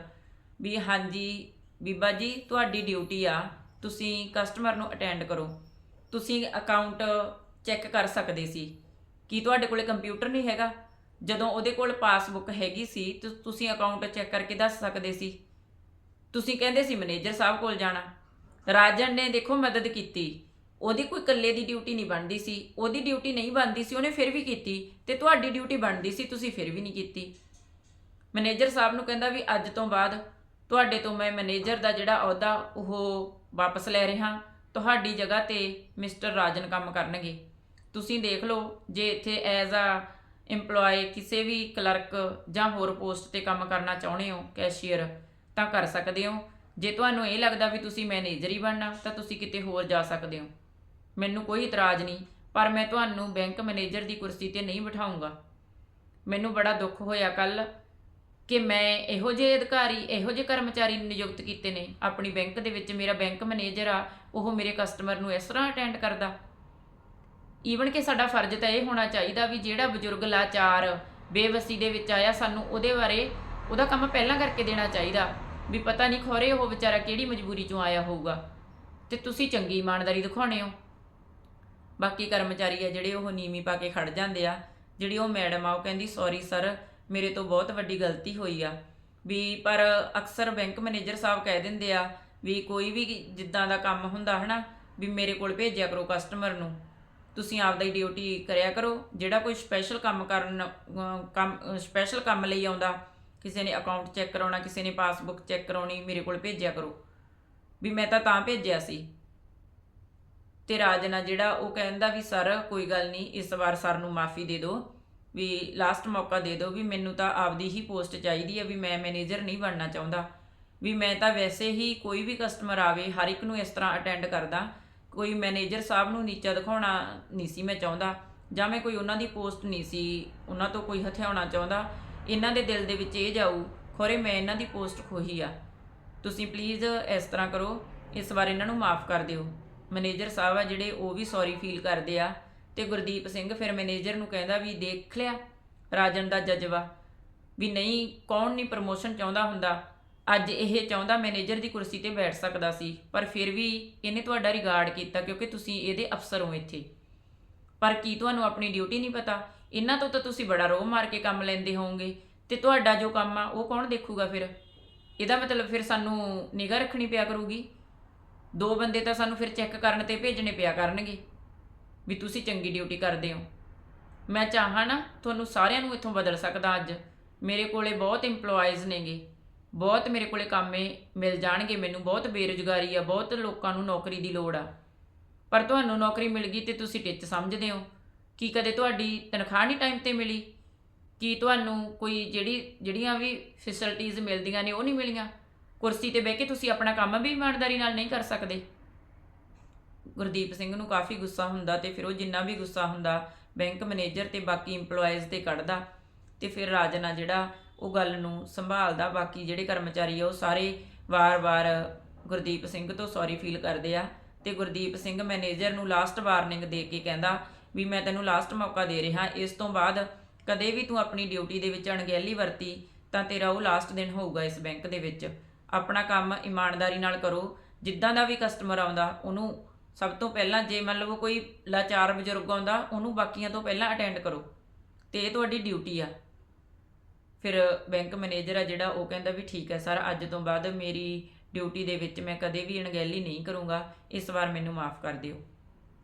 ਵੀ ਹਾਂਜੀ, ਬੀਬਾ ਜੀ, ਤੁਹਾਡੀ ਡਿਊਟੀ ਆ, ਤੁਸੀਂ ਕਸਟਮਰ ਨੂੰ ਅਟੈਂਡ ਕਰੋ। ਤੁਸੀਂ ਅਕਾਊਂਟ ਚੈੱਕ ਕਰ ਸਕਦੇ ਸੀ ਕੀ ਤੁਹਾਡੇ ਕੋਲੇ ਕੰਪਿਊਟਰ ਨਹੀਂ ਹੈਗਾ। ਜਦੋਂ ਉਹਦੇ ਕੋਲ ਪਾਸਬੁੱਕ ਹੈਗੀ ਸੀ, ਤਾਂ, ਤੁਸੀਂ ਅਕਾਊਂਟ ਚੈੱਕ ਕਰਕੇ ਦੱਸ ਸਕਦੇ ਸੀ। ਤੁਸੀਂ ਕਹਿੰਦੇ ਸੀ ਮੈਨੇਜਰ ਸਾਹਿਬ ਕੋਲ ਜਾਣਾ। ਰਾਜਨ ਨੇ ਦੇਖੋ ਮਦਦ ਕੀਤੀ। ਉਹਦੀ ਕੋਈ ਇਕੱਲੇ ਦੀ ਡਿਊਟੀ ਨਹੀਂ ਬਣਦੀ ਸੀ। ਉਹਦੀ ਡਿਊਟੀ ਨਹੀਂ ਬਣਦੀ ਸੀ, ਉਹਨੇ ਫਿਰ ਵੀ ਕੀਤੀ ਤੇ ਤੁਹਾਡੀ ਡਿਊਟੀ ਬਣਦੀ ਸੀ, ਤੁਸੀਂ ਫਿਰ ਵੀ ਨਹੀਂ ਕੀਤੀ। ਮੈਨੇਜਰ ਸਾਹਿਬ ਨੂੰ ਕਹਿੰਦਾ ਵੀ ਅੱਜ ਤੋਂ ਬਾਅਦ ਤੁਹਾਡੇ ਤੋਂ ਮੈਂ ਮੈਨੇਜਰ ਦਾ ਜਿਹੜਾ ਅਹੁਦਾ ਉਹ ਵਾਪਸ ਲੈ ਰਿਹਾ। ਤੁਹਾਡੀ ਜਗ੍ਹਾ ਤੇ ਮਿਸਟਰ ਰਾਜਨ ਕੰਮ ਕਰਨਗੇ। ਤੁਸੀਂ ਦੇਖ ਲਓ, ਜੇ ਇੱਥੇ ਐਜ਼ ਆ EMPLOYE ਕਿਸੇ ਵੀ ਕਲਰਕ ਜਾਂ ਹੋਰ ਪੋਸਟ ਤੇ ਕੰਮ ਕਰਨਾ ਚਾਹੁੰਦੇ ਹੋ ਕੈਸ਼ੀਅਰ ਤਾਂ ਕਰ ਸਕਦੇ ਹੋ। ਜੇ ਤੁਹਾਨੂੰ ਇਹ ਲੱਗਦਾ ਵੀ ਤੁਸੀਂ ਮੈਨੇਜਰ ਹੀ ਬਣਨਾ, ਤਾਂ ਤੁਸੀਂ ਕਿਤੇ ਹੋਰ ਜਾ ਸਕਦੇ ਹੋ। ਮੈਨੂੰ ਕੋਈ ਇਤਰਾਜ਼ ਨਹੀਂ, ਪਰ ਮੈਂ ਤੁਹਾਨੂੰ ਬੈਂਕ ਮੈਨੇਜਰ ਦੀ ਕੁਰਸੀ ਤੇ ਨਹੀਂ ਬਿਠਾਉਂਗਾ। ਮੈਨੂੰ ਬੜਾ ਦੁੱਖ ਹੋਇਆ ਕੱਲ ਕਿ ਮੈਂ ਇਹੋ ਜਿਹੇ ਅਧਿਕਾਰੀ, ਇਹੋ ਜਿਹੇ ਕਰਮਚਾਰੀ ਨਿਯੁਕਤ ਕੀਤੇ ਨੇ। ਆਪਣੀ ਬੈਂਕ ਦੇ ਵਿੱਚ ਮੇਰਾ ਬੈਂਕ ਮੈਨੇਜਰ ਆ, ਉਹ ਮੇਰੇ ਕਸਟਮਰ ਨੂੰ ਇਸ ਤਰ੍ਹਾਂ ਅਟੈਂਡ ਕਰਦਾ। ਈਵਨ ਕਿ ਸਾਡਾ ਫਰਜ਼ ਤਾਂ ਇਹ ਹੋਣਾ ਚਾਹੀਦਾ ਵੀ ਜਿਹੜਾ ਬਜ਼ੁਰਗ ਲਾਚਾਰ, ਬੇਵਸੀ ਦੇ ਵਿੱਚ ਆਇਆ, ਸਾਨੂੰ ਉਹਦੇ ਬਾਰੇ ਉਹਦਾ ਕੰਮ ਪਹਿਲਾਂ ਕਰਕੇ ਦੇਣਾ ਚਾਹੀਦਾ। ਵੀ ਪਤਾ ਨਹੀਂ ਖੋਰੇ ਉਹ ਵਿਚਾਰਾ ਕਿਹੜੀ ਮਜਬੂਰੀ ਚੋਂ ਆਇਆ ਹੋਊਗਾ। ਤੇ ਤੁਸੀਂ ਚੰਗੀ ਇਮਾਨਦਾਰੀ ਦਿਖਾਉਣੇ ਹੋ। ਬਾਕੀ ਕਰਮਚਾਰੀ ਆ ਜਿਹੜੇ ਉਹ ਨੀਵੀਂ ਪਾ ਕੇ ਖੜ ਜਾਂਦੇ ਆ। ਜਿਹੜੀ ਉਹ ਮੈਡਮ ਆ, ਉਹ ਕਹਿੰਦੀ ਸੌਰੀ ਸਰ ਮੇਰੇ ਤੋਂ ਬਹੁਤ ਵੱਡੀ ਗਲਤੀ ਹੋਈ ਆ। ਵੀ ਪਰ ਅਕਸਰ ਬੈਂਕ ਮੈਨੇਜਰ ਸਾਹਿਬ ਕਹਿ ਦਿੰਦੇ ਆ ਵੀ ਕੋਈ ਵੀ ਜਿੱਦਾਂ ਦਾ ਕੰਮ ਹੁੰਦਾ ਹਨਾ, ਵੀ ਮੇਰੇ ਕੋਲ ਭੇਜਿਆ ਕਰੋ ਕਸਟਮਰ ਨੂੰ। ਤੁਸੀਂ ਆਪਦਾ ਹੀ ਡਿਊਟੀ ਕਰਿਆ ਕਰੋ। ਜਿਹੜਾ ਕੋਈ ਸਪੈਸ਼ਲ ਕੰਮ ਕਰਨ ਕੰਮ ਸਪੈਸ਼ਲ ਕੰਮ ਲਈ ਆਉਂਦਾ, ਕਿਸੇ ਨੇ ਅਕਾਊਂਟ ਚੈੱਕ ਕਰਾਉਣਾ, ਕਿਸੇ ਨੇ ਪਾਸਬੁੱਕ ਚੈੱਕ ਕਰਾਉਣੀ, ਮੇਰੇ ਕੋਲ ਭੇਜਿਆ ਕਰੋ। ਵੀ ਮੈਂ ਤਾਂ ਤਾਂ ਭੇਜਿਆ ਸੀ। ਤੇ ਰਾਜਨਾ ਜਿਹੜਾ ਉਹ ਕਹਿੰਦਾ ਵੀ, ਸਰ, ਕੋਈ ਗੱਲ ਨਹੀਂ, ਇਸ ਵਾਰ ਸਰ ਨੂੰ ਮਾਫੀ ਦੇ ਦਿਓ। ਵੀ ਲਾਸਟ ਮੌਕਾ ਦੇ ਦਿਓ ਵੀ ਮੈਨੂੰ ਤਾਂ ਆਪਦੀ ਹੀ ਪੋਸਟ ਚਾਹੀਦੀ ਹੈ ਵੀ ਮੈਂ ਮੈਨੇਜਰ ਨਹੀਂ ਬਣਨਾ ਚਾਹੁੰਦਾ। ਵੀ ਮੈਂ ਤਾਂ ਵੈਸੇ ਹੀ ਕੋਈ ਵੀ ਕਸਟਮਰ ਆਵੇ, ਹਰ ਇੱਕ ਨੂੰ ਇਸ ਤਰ੍ਹਾਂ ਅਟੈਂਡ ਕਰਦਾ। ਕੋਈ ਮੈਨੇਜਰ ਸਾਹਿਬ ਨੂੰ ਨੀਚਾ ਦਿਖਾਉਣਾ ਨਹੀਂ ਸੀ ਮੈਂ ਚਾਹੁੰਦਾ ਜਾਂ ਮੈਂ ਕੋਈ ਉਹਨਾਂ ਦੀ ਪੋਸਟ ਨਹੀਂ ਸੀ, ਉਹਨਾਂ ਤੋਂ ਕੋਈ ਹਥਿਆਉਣਾ ਚਾਹੁੰਦਾ। ਇਹਨਾਂ ਦੇ ਦਿਲ ਦੇ ਵਿੱਚ ਇਹ ਜਾਊ, ਖੋਰੇ ਮੈਂ ਇਹਨਾਂ ਦੀ ਪੋਸਟ ਖੋਹੀ ਆ। ਤੁਸੀਂ ਪਲੀਜ਼ ਇਸ ਤਰ੍ਹਾਂ ਕਰੋ, ਇਸ ਵਾਰ ਇਹਨਾਂ ਨੂੰ ਮਾਫ ਕਰ ਦਿਓ। ਮੈਨੇਜਰ ਸਾਹਿਬ ਆ ਜਿਹੜੇ ਉਹ ਵੀ ਸੌਰੀ ਫੀਲ ਕਰਦੇ ਆ। ਤੇ ਗੁਰਦੀਪ ਸਿੰਘ ਫਿਰ ਮੈਨੇਜਰ ਨੂੰ ਕਹਿੰਦਾ ਵੀ ਦੇਖ ਲਿਆ ਰਾਜਨ ਦਾ ਜਜ਼ਬਾ ਵੀ ਨਹੀਂ, ਕੌਣ ਨਹੀਂ ਪ੍ਰਮੋਸ਼ਨ ਚਾਹੁੰਦਾ ਹੁੰਦਾ। ਅੱਜ ਇਹ ਚਾਹੁੰਦਾ ਮੈਨੇਜਰ ਦੀ ਕੁਰਸੀ ਤੇ ਬੈਠ ਸਕਦਾ ਸੀ, ਪਰ ਫਿਰ ਵੀ ਇਹਨੇ ਤੁਹਾਡਾ ਰਿਗਾਰਡ ਕੀਤਾ ਕਿਉਂਕਿ ਤੁਸੀਂ ਇਹਦੇ ਅਫਸਰ ਹੋ ਇੱਥੇ। ਪਰ ਕੀ ਤੁਹਾਨੂੰ ਆਪਣੀ ਡਿਊਟੀ ਨਹੀਂ ਪਤਾ? ਇਹਨਾਂ ਤੋਂ ਤਾਂ ਤੁਸੀਂ ਬੜਾ ਰੋਹ ਮਾਰ ਕੇ ਕੰਮ ਲੈਂਦੇ ਹੋਵੋਗੇ। ਤੇ ਤੁਹਾਡਾ ਜੋ ਕੰਮ ਆ, ਉਹ ਕੌਣ ਦੇਖੂਗਾ ਫਿਰ? ਇਹਦਾ ਮਤਲਬ ਫਿਰ ਸਾਨੂੰ ਨਿਗਾਹ ਰੱਖਣੀ ਪਿਆ ਕਰੂਗੀ। ਦੋ ਬੰਦੇ ਤਾਂ ਸਾਨੂੰ ਫਿਰ ਚੈੱਕ ਕਰਨ ਤੇ ਭੇਜਣੇ ਪਿਆ ਕਰਨਗੇ। ਵੀ ਤੁਸੀਂ ਚੰਗੀ ਡਿਊਟੀ ਕਰਦੇ ਹੋ। ਮੈਂ ਚਾਹਾਂ ਨਾ ਤੁਹਾਨੂੰ ਸਾਰਿਆਂ ਨੂੰ ਇੱਥੋਂ ਬਦਲ ਸਕਦਾ ਅੱਜ। ਮੇਰੇ ਕੋਲੇ ਬਹੁਤ EMPLOYEES ਨੇਗੇ। ਬਹੁਤ ਮੇਰੇ ਕੋਲੇ ਕੰਮੇ ਮਿਲ ਜਾਣਗੇ। ਮੈਨੂੰ ਬਹੁਤ ਬੇਰੁਜ਼ਗਾਰੀ ਆ, ਬਹੁਤ ਲੋਕਾਂ ਨੂੰ ਨੌਕਰੀ ਦੀ ਲੋੜ ਆ। ਪਰ ਤੁਹਾਨੂੰ ਨੌਕਰੀ ਮਿਲ ਗਈ ਤੇ ਤੁਸੀਂ ਟਿੱਚ ਸਮਝਦੇ ਹੋ। ਕੀ ਕਦੇ ਤੁਹਾਡੀ ਤਨਖਾਹ ਨਹੀਂ ਟਾਈਮ ਤੇ ਮਿਲੀ? ਕੀ ਤੁਹਾਨੂੰ ਕੋਈ ਜਿਹੜੀ, ਜਿਹੜੀਆਂ ਵੀ ਫੈਸਿਲਿਟੀਆਂ ਮਿਲਦੀਆਂ ਨੇ ਉਹ ਨਹੀਂ ਮਿਲੀਆਂ? ਕੁਰਸੀ ਤੇ ਬਹਿ ਕੇ ਤੁਸੀਂ ਆਪਣਾ ਕੰਮ ਵੀ ਇਮਾਨਦਾਰੀ ਨਾਲ ਨਹੀਂ ਕਰ ਸਕਦੇ। ਗੁਰਦੀਪ ਸਿੰਘ ਨੂੰ ਕਾਫੀ ਗੁੱਸਾ ਹੁੰਦਾ ਤੇ ਫਿਰ ਉਹ ਜਿੰਨਾ ਵੀ ਗੁੱਸਾ ਹੁੰਦਾ, ਬੈਂਕ ਮੈਨੇਜਰ ਤੇ ਬਾਕੀ EMPLOYEES ਤੇ ਕੱਢਦਾ ਤੇ ਫਿਰ ਰਾਜਨ ਆ ਜਿਹੜਾ ਉਹ ਗੱਲ ਨੂੰ ਸੰਭਾਲਦਾ, ਬਾਕੀ ਜਿਹੜੇ ਕਰਮਚਾਰੀ ਆ ਉਹ ਸਾਰੇ ਵਾਰ-ਵਾਰ ਗੁਰਦੀਪ ਸਿੰਘ ਤੋਂ ਸੌਰੀ ਫੀਲ ਕਰਦੇ ਆ ਤੇ ਗੁਰਦੀਪ ਸਿੰਘ ਮੈਨੇਜਰ ਨੂੰ ਲਾਸਟ ਵਾਰਨਿੰਗ ਦੇ ਕੇ ਕਹਿੰਦਾ ਵੀ ਮੈਂ ਤੈਨੂੰ ਲਾਸਟ ਮੌਕਾ ਦੇ ਰਿਹਾ, ਇਸ ਤੋਂ ਬਾਅਦ ਕਦੇ ਵੀ ਤੂੰ ਆਪਣੀ ਡਿਊਟੀ ਦੇ ਵਿੱਚ ਅਣਗਹਿਲੀ ਵਰਤੀ ਤਾਂ ਤੇਰਾ ਉਹ ਲਾਸਟ ਦਿਨ ਹੋਊਗਾ ਇਸ ਬੈਂਕ ਦੇ ਵਿੱਚ। ਆਪਣਾ ਕੰਮ ਇਮਾਨਦਾਰੀ ਨਾਲ ਕਰੋ, ਜਿੱਦਾਂ ਦਾ ਵੀ ਕਸਟਮਰ ਆਉਂਦਾ ਉਹਨੂੰ ਸਭ ਤੋਂ ਪਹਿਲਾਂ ਜੇ ਮੰਨ ਲਓ ਕੋਈ ਲਾਚਾਰ ਬਜ਼ੁਰਗ ਆਉਂਦਾ, ਉਹਨੂੰ ਬਾਕੀਆਂ ਤੋਂ ਪਹਿਲਾਂ ਅਟੈਂਡ ਕਰੋ। ਤੇ ਇਹ ਤੁਹਾਡੀ ਡਿਊਟੀ ਆ। ਫਿਰ ਬੈਂਕ ਮੈਨੇਜਰ ਆ ਜਿਹੜਾ, ਉਹ ਕਹਿੰਦਾ ਵੀ ਠੀਕ ਹੈ ਸਰ, ਅੱਜ ਤੋਂ ਬਾਅਦ ਮੇਰੀ ਡਿਊਟੀ ਦੇ ਵਿੱਚ ਮੈਂ ਕਦੇ ਵੀ ਅਣਗਹਿਲੀ ਨਹੀਂ ਕਰੂੰਗਾ। ਇਸ ਵਾਰ ਮੈਨੂੰ ਮਾਫ ਕਰ ਦਿਓ।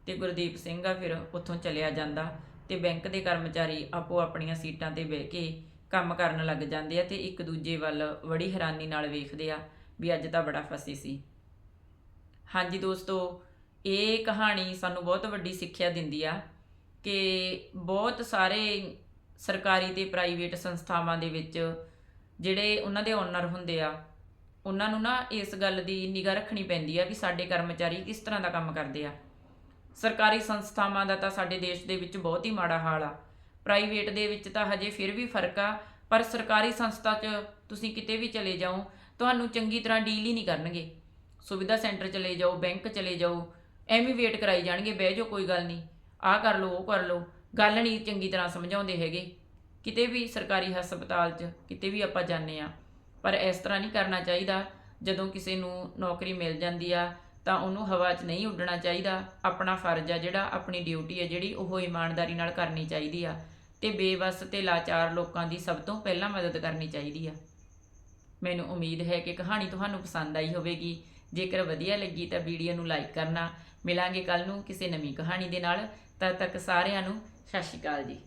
ਤੇ ਗੁਰਦੀਪ ਸਿੰਘ ਆ, ਫਿਰ ਉੱਥੋਂ ਚਲਿਆ ਜਾਂਦਾ। ਤੇ ਬੈਂਕ ਦੇ ਕਰਮਚਾਰੀ ਆਪੋ ਆਪਣੀਆਂ ਸੀਟਾਂ ਤੇ ਬਹਿ ਕੇ ਕੰਮ ਕਰਨ ਲੱਗ ਜਾਂਦੇ ਆ ਤੇ ਇੱਕ ਦੂਜੇ ਵੱਲ ਬੜੀ ਹੈਰਾਨੀ ਨਾਲ ਵੇਖਦੇ ਆ ਵੀ ਅੱਜ ਤਾਂ ਬੜਾ ਫਸੀ ਸੀ। ਹਾਂਜੀ ਦੋਸਤੋ ਇਹ ਕਹਾਣੀ ਸਾਨੂੰ ਬਹੁਤ ਵੱਡੀ ਸਿੱਖਿਆ ਦਿੰਦੀ ਆ ਕਿ ਬਹੁਤ ਸਾਰੇ ਸਰਕਾਰੀ ਤੇ ਪ੍ਰਾਈਵੇਟ ਸੰਸਥਾਵਾਂ ਦੇ ਵਿੱਚ ਜਿਹੜੇ ਉਹਨਾਂ ਦੇ ਓਨਰ ਹੁੰਦੇ ਆ, ਉਹਨਾਂ ਨੂੰ ਨਾ ਇਸ ਗੱਲ ਦੀ ਨਿਗਾਹ ਰੱਖਣੀ ਪੈਂਦੀ ਆ ਵੀ ਸਾਡੇ ਕਰਮਚਾਰੀ ਕਿਸ ਤਰ੍ਹਾਂ ਦਾ ਕੰਮ ਕਰਦੇ ਆ। ਸਰਕਾਰੀ ਸੰਸਥਾਵਾਂ ਦਾ ਤਾਂ ਸਾਡੇ ਦੇਸ਼ ਦੇ ਵਿੱਚ ਬਹੁਤ ਹੀ ਮਾੜਾ ਹਾਲ ਆ। ਪ੍ਰਾਈਵੇਟ ਦੇ ਵਿੱਚ ਤਾਂ ਹਜੇ ਫਿਰ ਵੀ ਫ਼ਰਕ ਆ, ਪਰ ਸਰਕਾਰੀ ਸੰਸਥਾ 'ਚ ਤੁਸੀਂ ਕਿਤੇ ਵੀ ਚਲੇ ਜਾਓ, ਤੁਹਾਨੂੰ ਚੰਗੀ ਤਰ੍ਹਾਂ ਡੀਲ ਹੀ ਨਹੀਂ ਕਰਨਗੇ। ਸੁਵਿਧਾ ਸੈਂਟਰ ਚਲੇ ਜਾਓ, ਬੈਂਕ ਚਲੇ ਜਾਓ ਐਵੇਂ ਵੇਟ ਕਰਾਈ ਜਾਣਗੇ, ਬਹਿ ਜਾਓ, ਕੋਈ ਗੱਲ ਨਹੀਂ। ਆਹ ਕਰ ਲਓ, ਉਹ ਕਰ ਲਓ। ਗੱਲ ਨਹੀਂ ਚੰਗੀ ਤਰ੍ਹਾਂ ਸਮਝਾਉਂਦੇ ਹੈਗੇ। ਕਿਤੇ ਵੀ ਸਰਕਾਰੀ ਹਸਪਤਾਲ 'ਚ, ਕਿਤੇ ਵੀ ਆਪਾਂ ਜਾਂਦੇ ਆ ਪਰ ਇਸ ਤਰ੍ਹਾਂ ਨਹੀਂ ਕਰਨਾ ਚਾਹੀਦਾ। ਜਦੋਂ ਕਿਸੇ ਨੂੰ ਨੌਕਰੀ ਮਿਲ ਜਾਂਦੀ ਆ, ਤਾਂ ਉਹਨੂੰ ਹਵਾ 'ਚ ਨਹੀਂ ਉੱਡਣਾ ਚਾਹੀਦਾ। ਆਪਣਾ ਫਰਜ਼ ਆ ਜਿਹੜਾ, ਆਪਣੀ ਡਿਊਟੀ ਆ ਜਿਹੜੀ, ਉਹ ਇਮਾਨਦਾਰੀ ਨਾਲ ਕਰਨੀ ਚਾਹੀਦੀ ਆ। ਤੇ ਬੇਵਸ ਤੇ ਲਾਚਾਰ ਲੋਕਾਂ ਦੀ ਸਭ ਤੋਂ ਪਹਿਲਾਂ ਮਦਦ ਕਰਨੀ ਚਾਹੀਦੀ ਆ। ਮੈਨੂੰ ਉਮੀਦ ਹੈ ਕਿ ਕਹਾਣੀ ਤੁਹਾਨੂੰ ਪਸੰਦ ਆਈ ਹੋਵੇਗੀ। ਜੇਕਰ ਵਧੀਆ ਲੱਗੀ ਤਾਂ ਵੀਡੀਓ ਨੂੰ ਲਾਈਕ ਕਰਨਾ ਮਿਲਾਂਗੇ ਕੱਲ ਨੂੰ ਕਿਸੇ ਨਵੀਂ ਕਹਾਣੀ ਦੇ ਨਾਲ। ਤਦ ਤੱਕ ਸਾਰਿਆਂ ਨੂੰ ਸਤਿ ਸ਼੍ਰੀ ਅਕਾਲ ਜੀ।